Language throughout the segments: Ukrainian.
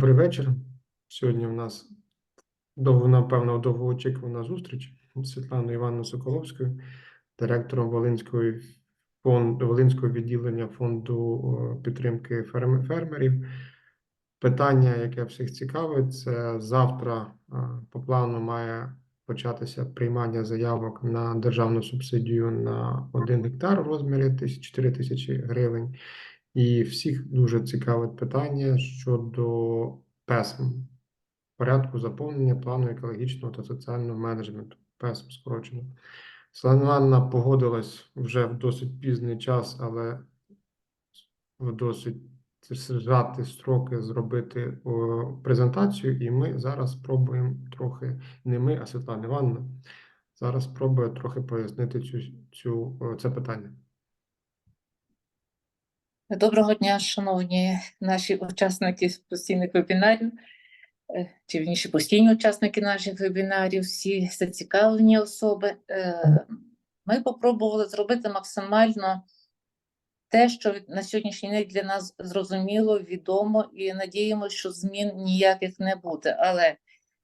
Добрий вечір. Сьогодні у нас довго, напевно, довгоочікувана зустріч з Світланою Івановною Соколовською, директором Волинської фонд, Волинського відділення фонду підтримки фермерів. Питання, яке всіх цікавить, це завтра по плану має початися приймання заявок на державну субсидію на 1 гектар у розмірі тисяч- 4 тисячі гривень. І всіх дуже цікавить питання щодо ПЕСМ, порядку заповнення плану екологічного та соціального менеджменту, ПЕСМ скорочено. Івановна погодилась вже в досить пізній час, але в досить зжаті строки зробити о, презентацію, і ми зараз спробуємо трохи, не ми, а Світлана Івановна, зараз спробує трохи пояснити цю, цю, це питання. Доброго дня, шановні наші учасники постійних вебінарів, е, чи вірніше постійні учасники наших вебінарів, всі зацікавлені особи. Е, Ми попробували зробити максимально те, що на сьогоднішній день для нас зрозуміло, відомо, і надіємося, що змін ніяких не буде. Але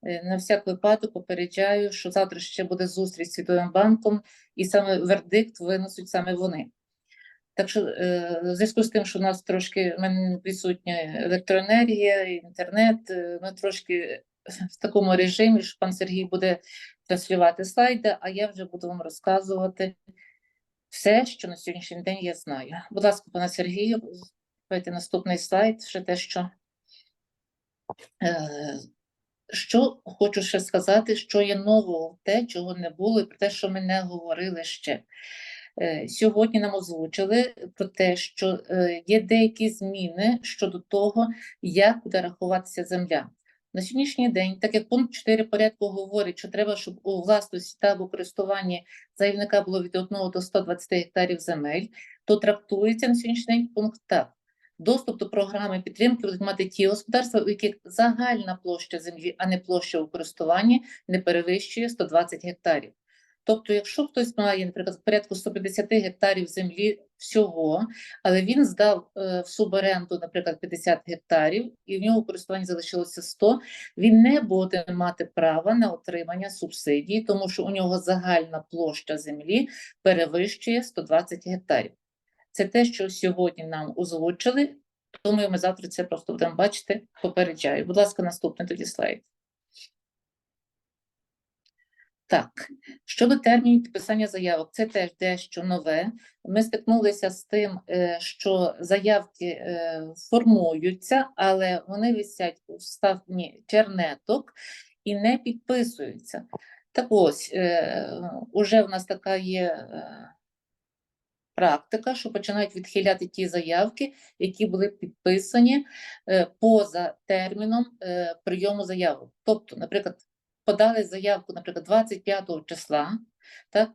е, на всяк випадок попереджаю, що завтра ще буде зустріч з Світовим банком, і саме вердикт винесуть саме вони. Так що е, в зв'язку з тим, що у нас трошки в мене відсутня електроенергія, інтернет, е, ми трошки в такому режимі, що пан Сергій буде транслювати слайди, а я вже буду вам розказувати все, що на сьогоднішній день я знаю. Будь ласка, пане Сергію, давайте наступний слайд, ще те, що. Е, що хочу ще сказати, що є нового те, чого не було, і про те, що ми не говорили ще. Е, Сьогодні нам озвучили про те, що е, є деякі зміни щодо того, як буде рахуватися земля. На сьогоднішній день, так як пункт 4 порядку говорить, що треба, щоб у власності та або користуванні заявника було від 1 до 120 гектарів земель, то трактується на сьогоднішній день пункт так. Доступ до програми підтримки будуть мати ті господарства, у яких загальна площа землі, а не площа у користуванні, не перевищує 120 гектарів. Тобто, якщо хтось має, наприклад, порядку 150 гектарів землі всього, але він здав е, в суборенду, наприклад, 50 гектарів, і в нього в користуванні залишилося 100, він не буде мати права на отримання субсидії, тому що у нього загальна площа землі перевищує 120 гектарів. Це те, що сьогодні нам озвучили. Думаю, ми завтра це просто будемо бачити. Попереджаю. Будь ласка, наступний тоді слайд. Так, щодо термінів підписання заявок, це теж дещо нове. Ми стикнулися з тим, е, що заявки е, формуються, але вони висять у вставні чернеток і не підписуються. Так ось, е, уже в нас така є практика, що починають відхиляти ті заявки, які були підписані поза терміном прийому заявок. Тобто, наприклад, подали заявку, наприклад, 25 числа, так,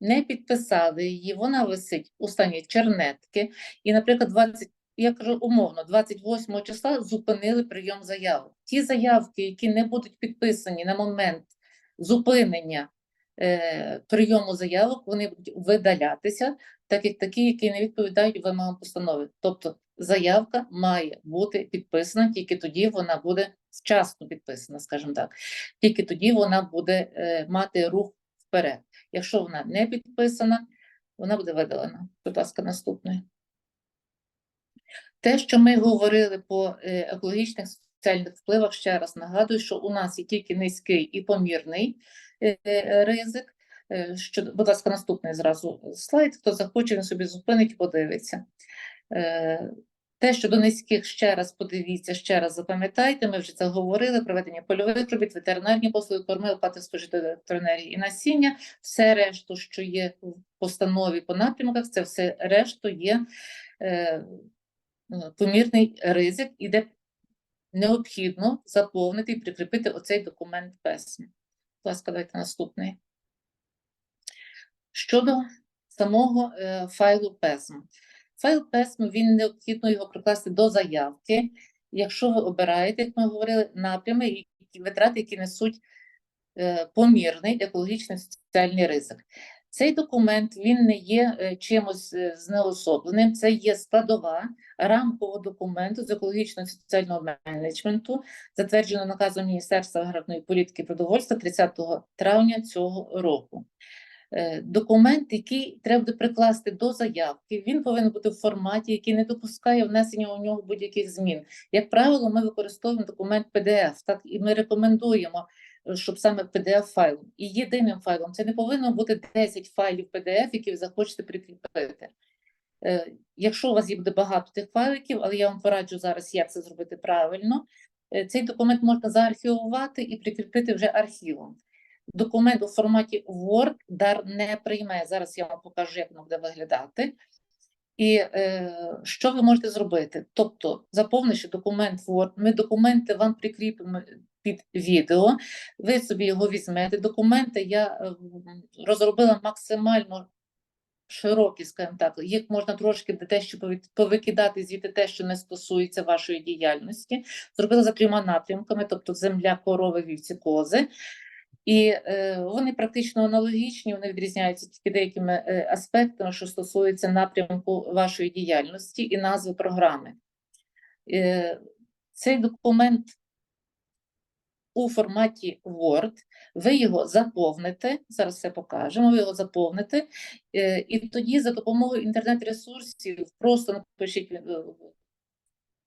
не підписали її, вона висить у стані чернетки, і, наприклад, 20, я кажу умовно, 28 числа зупинили прийом заявок. Ті заявки, які не будуть підписані на момент зупинення е, прийому заявок, вони будуть видалятися, так як такі, які не відповідають вимогам постанови. Тобто заявка має бути підписана, тільки тоді вона буде вчасно підписана, скажімо так. Тільки тоді вона буде е, мати рух вперед. Якщо вона не підписана, вона буде видалена. Будь ласка, наступний. Те, що ми говорили по е, екологічних соціальних впливах, ще раз нагадую, що у нас є тільки низький і помірний е, ризик. Що, будь ласка, наступний зразу слайд. Хто захоче, він собі зупинить і подивиться. Е, Те, що до низьких ще раз подивіться, ще раз запам'ятайте, ми вже це говорили, проведення польових робіт, ветеринарні послуги, корми, оплати спожитої електроенергії і насіння, все решту, що є в постанові по напрямках, це все решту є е, ну, помірний ризик, і де необхідно заповнити і прикріпити оцей документ ПЕСМ. Будь ласка, давайте наступний. Щодо самого е, файлу ПЕСМ. Файл ПЕСМ, він необхідно його прикласти до заявки, якщо ви обираєте, як ми говорили, напрями і і витрати, які несуть е, помірний екологічний соціальний ризик. Цей документ він не є е, чимось е, знеособленим, це є складова рамкового документу з екологічного соціального менеджменту, затверджено наказом Міністерства аграрної політики і продовольства 30 травня цього року. Е, Документ, який треба прикласти до заявки, він повинен бути в форматі, який не допускає внесення у нього будь-яких змін. Як правило, ми використовуємо документ PDF, так і ми рекомендуємо, е, щоб саме PDF файлом і єдиним файлом. Це не повинно бути 10 файлів PDF, які ви захочете прикріпити. Е, Якщо у вас є буде багато тих файликів, але я вам пораджу зараз, як це зробити правильно. Цей документ можна заархівувати і прикріпити вже архівом. Документ у форматі Word дар не прийме. Зараз я вам покажу, як воно буде виглядати. І е, що ви можете зробити? Тобто, заповнивши документ Word, ми документи вам прикріпимо під відео, ви собі його візьмете. Документи я е, розробила максимально широкі, скажімо так, їх можна трошки де те, що повикидати звідти те, що не стосується вашої діяльності. Зробила за трьома напрямками, тобто земля, корови, вівці, кози. І е, вони практично аналогічні, вони відрізняються тільки деякими е, аспектами, що стосуються напрямку вашої діяльності і назви програми. Е, цей документ у форматі Word, ви його заповните, зараз все покажемо, ви його заповните, е, і тоді за допомогою інтернет-ресурсів просто напишіть е,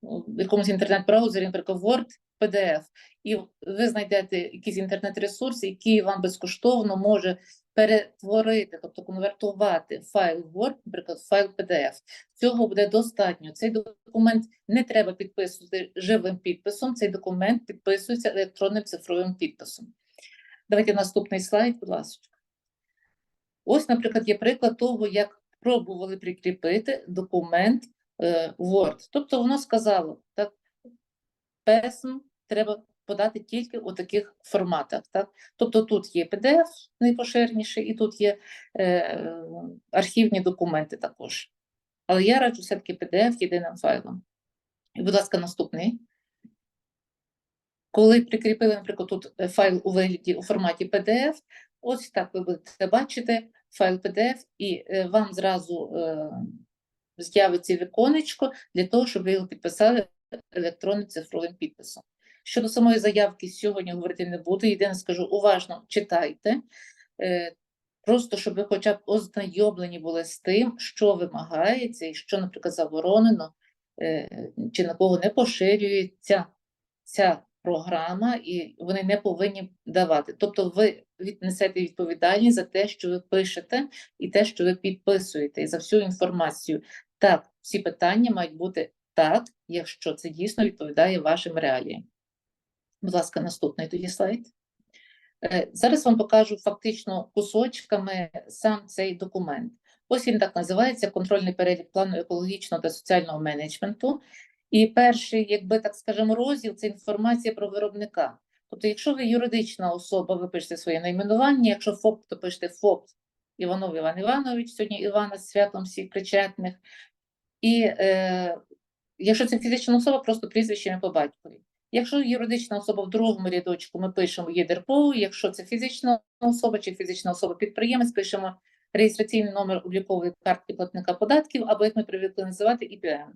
в якомусь інтернет-браузері, наприклад, Word, PDF, і ви знайдете якийсь інтернет-ресурс, який вам безкоштовно може перетворити, тобто конвертувати файл Word, наприклад, файл PDF. Цього буде достатньо. Цей документ не треба підписувати живим підписом, цей документ підписується електронним цифровим підписом. Давайте наступний слайд, будь ласка. Ось, наприклад, є приклад того, як пробували прикріпити документ Word. Тобто воно сказало, так, песн треба подати тільки у таких форматах. Так? Тобто тут є PDF найпоширеніший, і тут є е, архівні документи також. Але я раджу все-таки PDF єдиним файлом. І, будь ласка, наступний. Коли прикріпили, наприклад, тут е, файл у вигляді у форматі PDF, ось так ви будете бачити файл PDF, і е, вам зразу е, з'явиться віконечко для того, щоб ви його підписали електронним цифровим підписом. Щодо самої заявки, сьогодні говорити не буду. Єдине скажу, уважно читайте, е, просто щоб ви хоча б ознайомлені були з тим, що вимагається і що, наприклад, заборонено, е, чи на кого не поширюється ця програма, і вони не повинні давати. Тобто ви віднесете відповідальність за те, що ви пишете, і те, що ви підписуєте, і за всю інформацію. Так, всі питання мають бути так, якщо це дійсно відповідає вашим реаліям. Будь ласка, наступний тоді слайд. Е, Зараз вам покажу фактично кусочками сам цей документ. Ось він так називається контрольний перелік плану екологічного та соціального менеджменту. І перший, якби так скажемо, розділ це інформація про виробника. Тобто, якщо ви юридична особа, ви пишете своє найменування, якщо ФОП, то пишете ФОП Іванов Іван Іванович, сьогодні Івана з святом всіх причетних. І е, якщо це фізична особа, просто прізвище не по батькові. Якщо юридична особа в другому рядочку, ми пишемо ЄДРПО, якщо це фізична особа чи фізична особа-підприємець, пишемо реєстраційний номер облікової картки платника податків, або як ми привикли називати ІПН.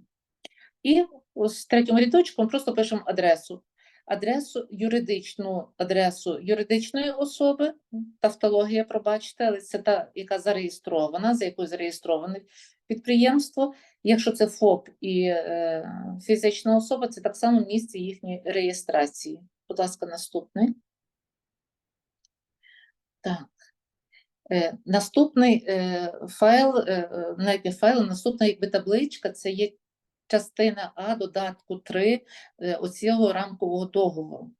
І ось в третьому рядочку ми просто пишемо адресу. Адресу юридичну адресу юридичної особи, тавтологія, пробачте, але це та, яка зареєстрована, за якою зареєстроване підприємство. Якщо це ФОП і е, фізична особа, це так само місце їхньої реєстрації. Будь ласка, наступний. Так. Е, наступний е, файл, е, е, навіть не файл, наступна якби табличка, це є частина А додатку 3 е, оцього рамкового договору.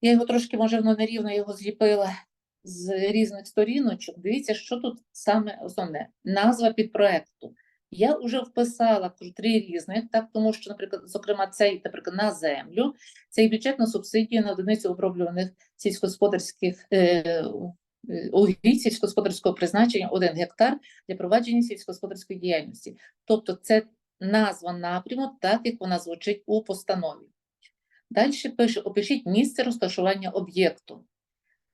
Я його трошки, може, воно нерівно його зліпила з різних сторіночок. Дивіться, що тут саме основне. Назва підпроекту. Я вже вписала три різних, так, тому що, наприклад, зокрема, цей, наприклад, на землю, це і бюджетна субсидія на одиницю оброблюваних сільськогосподарських е, е, угідь сільськогосподарського призначення 1 гектар для провадження сільськогосподарської діяльності. Тобто це назва напряму, так як вона звучить у постанові. Далі пише: опишіть місце розташування об'єкту.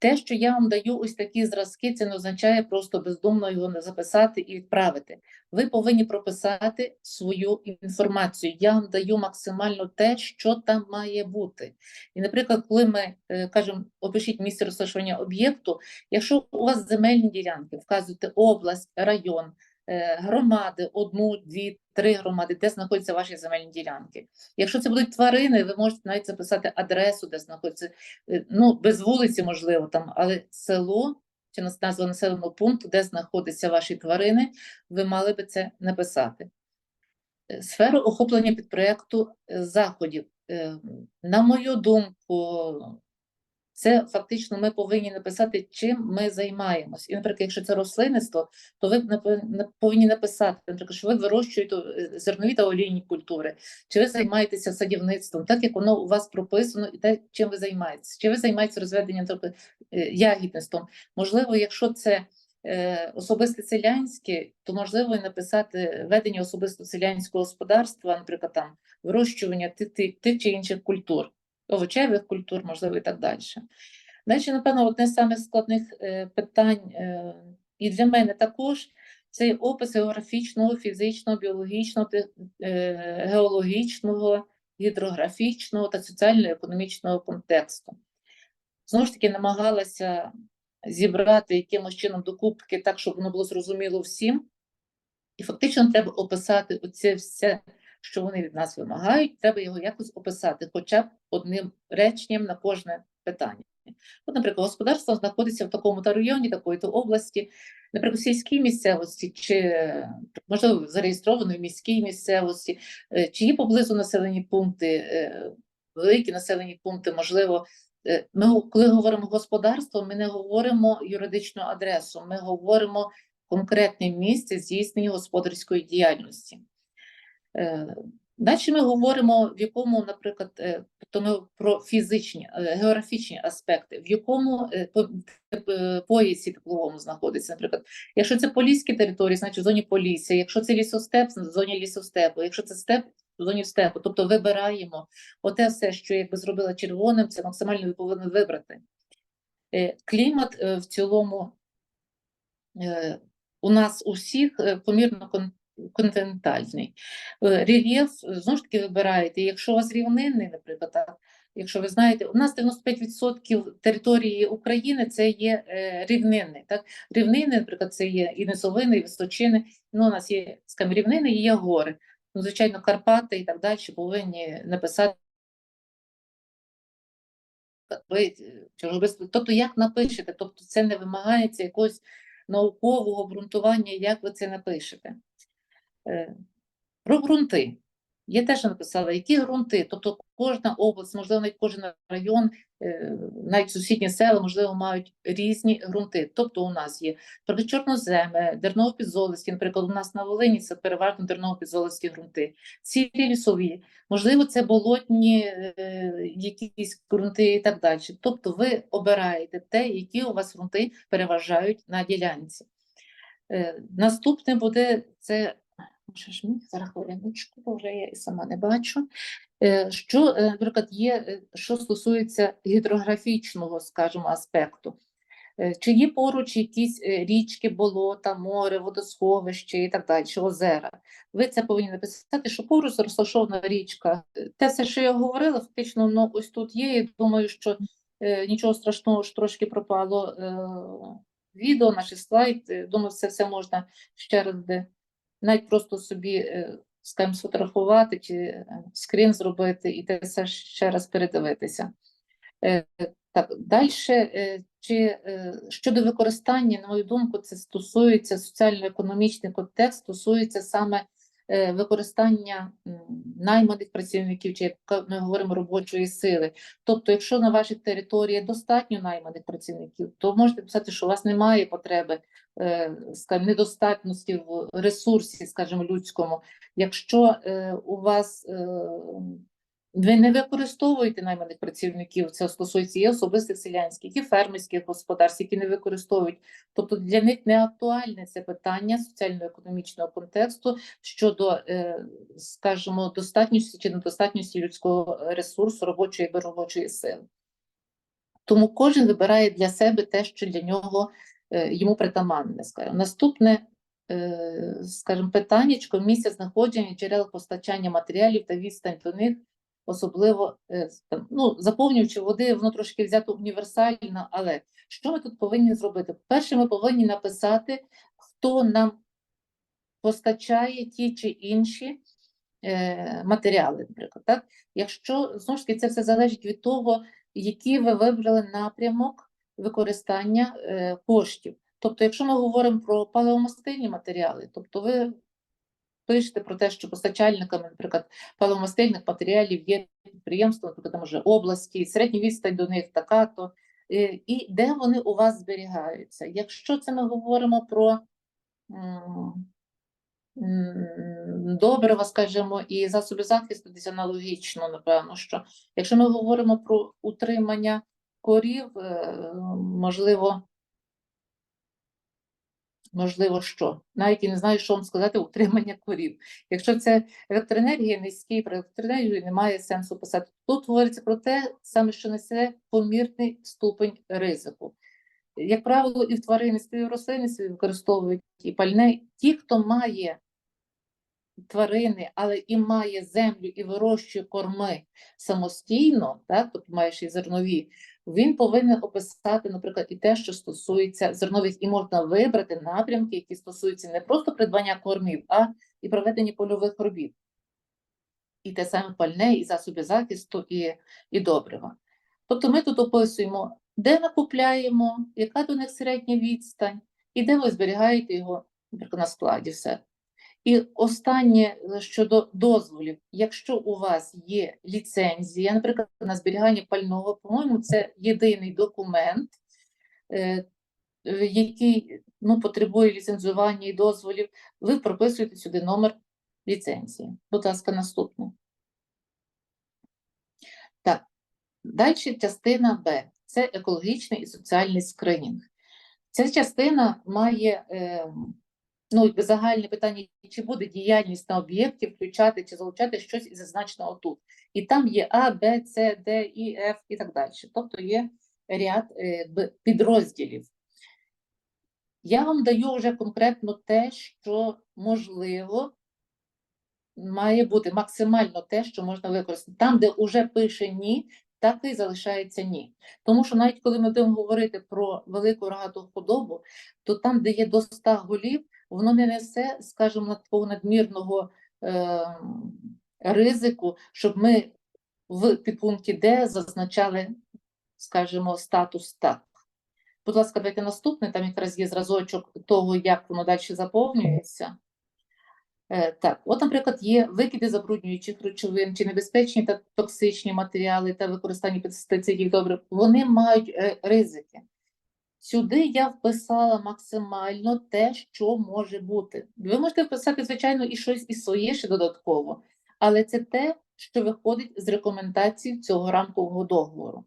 Те, що я вам даю ось такі зразки, це не означає просто бездумно його не записати і відправити. Ви повинні прописати свою інформацію. Я вам даю максимально те, що там має бути. І, наприклад, коли ми е, кажемо, опишіть місце розташування об'єкту, якщо у вас земельні ділянки, вказуєте область, район, е, громади, одну, дві, три громади, де знаходяться ваші земельні ділянки. Якщо це будуть тварини, ви можете навіть записати адресу, де знаходиться, е, ну, без вулиці, можливо, там, але село чи назва населеного пункту, де знаходяться ваші тварини, ви мали би це написати. Е, Сферу охоплення під проєкту е, заходів. На мою думку, це фактично ми повинні написати, чим ми займаємось. І, наприклад, якщо це рослинництво, то ви повинні написати, наприклад, що ви вирощуєте е, зернові та олійні культури, чи ви займаєтеся садівництвом, так як воно у вас прописано, і те, чим ви займаєтесь, чи ви займаєтеся розведенням тобто, ягідництвом. Можливо, якщо це е, особисте селянське, то можливо і написати ведення особисто селянського господарства, наприклад, там вирощування тих чи інших культур, овочевих культур, можливо, і так далі. Далі, напевно, одне з самих складних е, питань, е, і для мене також, це опис географічного, фізичного, біологічного, е, геологічного, гідрографічного та соціально-економічного контексту. Знову ж таки, намагалася зібрати якимось чином докупки так, щоб воно було зрозуміло всім. І фактично треба описати оце все, що вони від нас вимагають, треба його якось описати, хоча б одним реченням на кожне питання. От, наприклад, господарство знаходиться в такому-то районі, такої-то області, наприклад, в сільській місцевості, чи можливо зареєстровано в міській місцевості, е, чи є поблизу населені пункти, е, великі населені пункти, можливо. Е, Ми, коли говоримо господарство, ми не говоримо юридичну адресу, ми говоримо конкретне місце здійснення господарської діяльності. Е, Далі ми говоримо, в якому, наприклад, е, то ми про фізичні, е, географічні аспекти, в якому е, по- поясі тепловому знаходиться. Наприклад, якщо це поліські території, значить в зоні полісся, якщо це лісостеп, в зоні лісостепу, якщо це степ, в зоні степу. Тобто вибираємо оте все, що якби зробила червоним, це максимально ви повинні вибрати. Клімат в цілому у нас у всіх е, помірно континентальний. Е, Рельєф знову ж таки вибираєте. Якщо у вас рівнинний, наприклад, так, якщо ви знаєте, у нас 95% території України це є е, рівнини. Так? Рівнини, наприклад, це є і низовини, і височини. Ну, у нас є скажімо, рівнини і є гори. Ну, звичайно, Карпати і так далі повинні написати. Тобто, як напишете? Тобто, це не вимагається якогось наукового ґрунтування, як ви це напишете. Е, Про ґрунти. Я теж написала, які ґрунти, тобто кожна область, можливо, навіть кожен район, е, навіть сусідні села, можливо, мають різні ґрунти. Тобто у нас є наприклад, чорноземи, дерново-підзолисті, наприклад, у нас на Волині це переважно дерново-підзолисті ґрунти, сірі лісові, можливо, це болотні е, якісь ґрунти і так далі. Тобто ви обираєте те, які у вас ґрунти переважають на ділянці. Наступне буде це. Може ж мені зараз хвилиночку, бо вже я і сама не бачу. Е, Що, е, наприклад, є, е, що стосується гідрографічного, скажімо, аспекту. Чи є поруч якісь річки, болота, море, водосховище і так далі, озера? Ви це повинні написати, що поруч розташована річка. Те все, що я говорила, фактично воно ось тут є. Я думаю, що е, нічого страшного, що трошки пропало е, відео, наш слайд. Думаю, це все можна ще раз де навіть просто собі, е, скажімо, сфотографувати чи е, скрін зробити і те все ще раз передивитися. Е, Так, далі, чи щодо використання, на мою думку, це стосується соціально-економічний контекст, стосується саме використання найманих працівників, чи як ми говоримо робочої сили. Тобто, якщо на вашій території достатньо найманих працівників, то можете писати, що у вас немає потреби, е, скажімо, недостатності в ресурсі, скажімо, людському. Якщо е, у вас е, ви не використовуєте найманих працівників, це стосується і особистих селянських, і фермерських господарств, які не використовують. Тобто для них не актуальне це питання соціально-економічного контексту щодо, е, скажімо, достатності чи недостатності людського ресурсу, робочої або робочої сили. Тому кожен вибирає для себе те, що для нього е, йому притаманне. Скажімо. Наступне, е, скажімо, питаннячко місця знаходження джерел постачання матеріалів та відстань до них, особливо е, ну, заповнюючи води, воно трошки взято універсально, але що ми тут повинні зробити? Перше, ми повинні написати, хто нам постачає ті чи інші е, матеріали, наприклад. Так? Якщо знову ж таки це все залежить від того, який ви вибрали напрямок використання е, коштів. Тобто, якщо ми говоримо про паливомастильні матеріали, тобто ви пишете про те, що постачальниками, наприклад, паливомастильних матеріалів є підприємства, наприклад, там вже області, середня відстань до них така-то, е, і де вони у вас зберігаються. Якщо це ми говоримо про добрива, скажімо, і засоби захисту, десь аналогічно, напевно, що якщо ми говоримо про утримання корів, е, можливо, можливо, що? Навіть і не знаю, що вам сказати, утримання корів. Якщо це електроенергія низький, про електроенергію немає сенсу писати. Тут говориться про те, саме що несе помірний ступень ризику. Як правило, і в тваринництві, і в рослинництві використовують і пальне. Ті, хто має тварини, але і має землю і вирощує корми самостійно, так, тобто маєш і зернові, він повинен описати, наприклад, і те, що стосується зернових, і можна вибрати напрямки, які стосуються не просто придбання кормів, а і проведення польових робіт. І те саме пальне, і засоби захисту, і, і добрива. Тобто ми тут описуємо, де ми купляємо, яка до них середня відстань, і де ви зберігаєте його, наприклад, на складі все. І останнє е, щодо дозволів, якщо у вас є ліцензія, наприклад, на зберігання пального, по-моєму, це єдиний документ, е, е, який ну, потребує ліцензування і дозволів, ви прописуєте сюди номер ліцензії. Будь ласка, наступне. Так, далі частина Б це екологічний і соціальний скринінг. Ця частина має е, ну, загальне питання, чи буде діяльність на об'єкті включати чи залучати щось зазначеного тут. І там є А, Б, С, Д, І, Ф і так далі. Тобто є ряд е, підрозділів. Я вам даю вже конкретно те, що можливо має бути максимально те, що можна використати. Там, де вже пише ні, так і залишається ні. Тому що навіть коли ми будемо говорити про велику рогату худобу, то там, де є до 100 голів, воно не несе, скажімо, такого надмірного е, ризику, щоб ми в підпункті Д зазначали, скажімо, статус так. Будь ласка, давайте наступне, там якраз є зразочок того, як воно далі заповнюється. Е, Так, от, наприклад, є викиди забруднюючих речовин чи небезпечні та токсичні матеріали та використання пестицидів добре, вони мають е, ризики. Сюди я вписала максимально те, що може бути. Ви можете вписати, звичайно, і щось і своє ще додатково, але це те, що виходить з рекомендацій цього рамкового договору.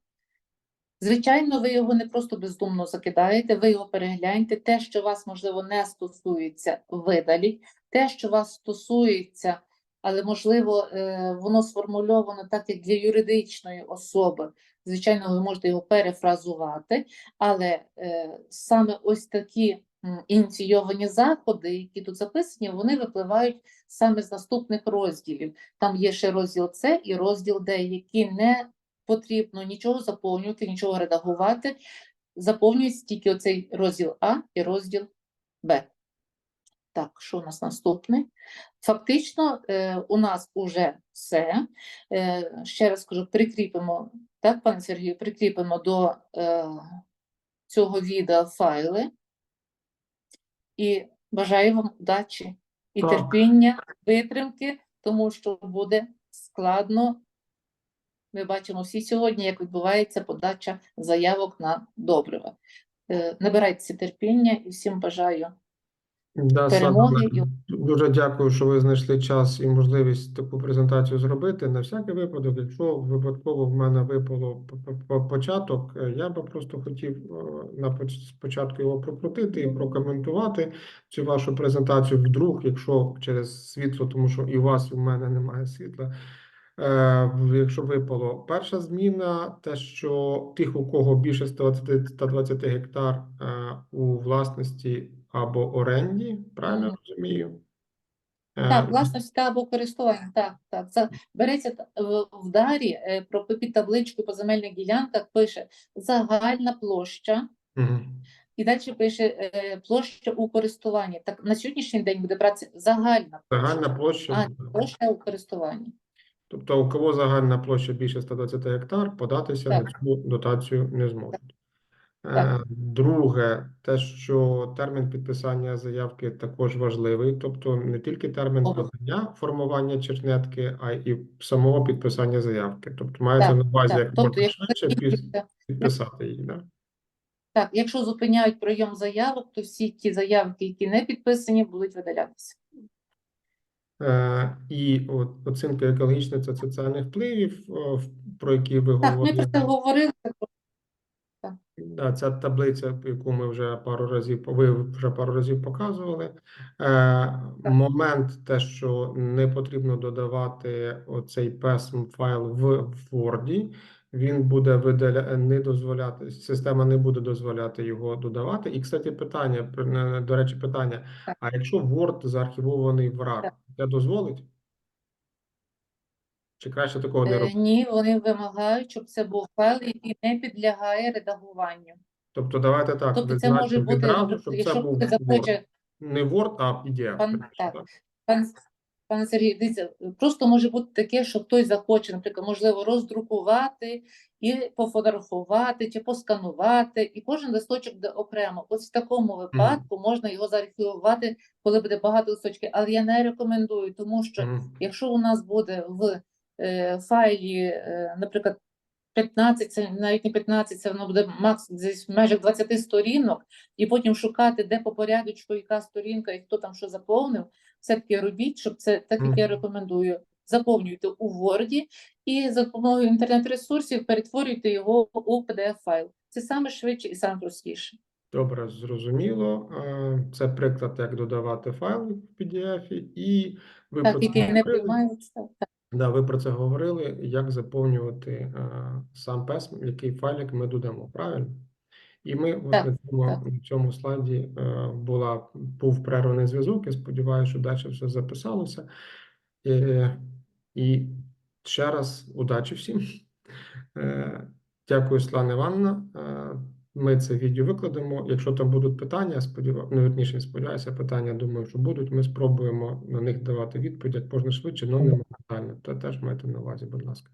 Звичайно, ви його не просто бездумно закидаєте, ви його перегляньте. Те, що вас, можливо, не стосується, видаліть. Те, що вас стосується, але, можливо, е, воно сформульовано так, як для юридичної особи. Звичайно, ви можете його перефразувати, але е, саме ось такі ініційовані заходи, які тут записані, вони випливають саме з наступних розділів. Там є ще розділ С і розділ Д, які не потрібно нічого заповнювати, нічого редагувати. Заповнюється тільки оцей розділ А і розділ Б. Так, що у нас наступне? Фактично, е, у нас уже все. Е, ще раз кажу, прикріпимо, так, пане Сергію, прикріпимо до е, цього відео файли. І бажаю вам удачі і Так. терпіння, витримки, тому що буде складно. Ми бачимо всі сьогодні, як відбувається подача заявок на добрива. Е, Набирайтеся терпіння і всім бажаю Да, перемоги Саме, дуже дякую, що ви знайшли час і можливість таку презентацію зробити. На всякий випадок, якщо випадково в мене випало початок, е, я би просто хотів е, на поч- спочатку його прокрутити і прокоментувати цю вашу презентацію вдруг, якщо через світло, тому що і у вас, і в мене немає світла. Е, Якщо випало перша зміна, те, що тих, у кого більше 120 120 гектар у власності або оренді, правильно розумію? Е, Так, власності або користування, так, так. Це береться в, дарі е, про під табличку по земельних ділянках пише загальна площа, мгм. і далі пише е, площа у користуванні. Так на сьогоднішній день буде братися загальна площа, Загальна площа. а площа у користуванні. Тобто, у кого загальна площа більше 120 гектар, податися на цю дотацію не зможуть. Е, Так. Друге, те, що термін підписання заявки також важливий, тобто не тільки термін Ого. подання формування чернетки, а й самого підписання заявки. Тобто мається на увазі як Тобто, можна якщо швидше підписати її. Да? Так, якщо зупиняють прийом заявок, то всі ті заявки, які не підписані, будуть видалятися. Е, І от оцінка екологічних та соціальних впливів, про які ви Так, ми про це говорили. Да, ця таблиця, яку ми вже пару разів ви вже пару разів показували. Е, момент, те, що не потрібно додавати оцей PESM файл в Word, він буде видаля... не дозволяти, система не буде дозволяти його додавати. І, кстати, питання, до речі, питання: а якщо Word заархівований в RAR, це дозволить? Чи краще такого не Е, робити? Ні, вони вимагають, щоб це був файл, який не підлягає редагуванню. Тобто, давайте так, Тобто це може бути, відразу, щоб це був Word. захоче, Не Word, а PDF. Пан- так. пан, пане Сергій, дивіться, просто може бути таке, що хтось захоче, наприклад, можливо, роздрукувати і пофотографувати чи посканувати, і кожен листочок буде окремо. Ось в такому випадку можна його заархівувати, коли буде багато листочків, але я не рекомендую, тому що Мгм. Якщо у нас буде в файлі, е, наприклад, 15, це навіть не 15, це воно буде макс десь в межах 20 сторінок, і потім шукати, де по порядочку, яка сторінка і хто там що заповнив, все-таки робіть, щоб це так, як я рекомендую. Заповнюйте у Word і за допомогою інтернет-ресурсів перетворюйте його у PDF-файл. Це саме швидше і саме простіше. Добре, зрозуміло. Е, Це приклад, як додавати файли в PDF, і ви Так, які не приймаються. Так. Да, ви про це говорили, як заповнювати е, сам PESM, який файлик ми додамо, правильно? І ми Так, на цьому, так. на цьому слайді е, була, був перерваний зв'язок. Я сподіваюся, що далі все записалося. Е, І ще раз удачі всім. Дякую, Світлана Івановна. Ми це відео викладемо. Якщо там будуть питання, сподіваюся, ну, верніше, сподіваюся, питання, думаю, що будуть. Ми спробуємо на них давати відповідь як можна швидше, але не моментально. Це теж майте на увазі, будь ласка.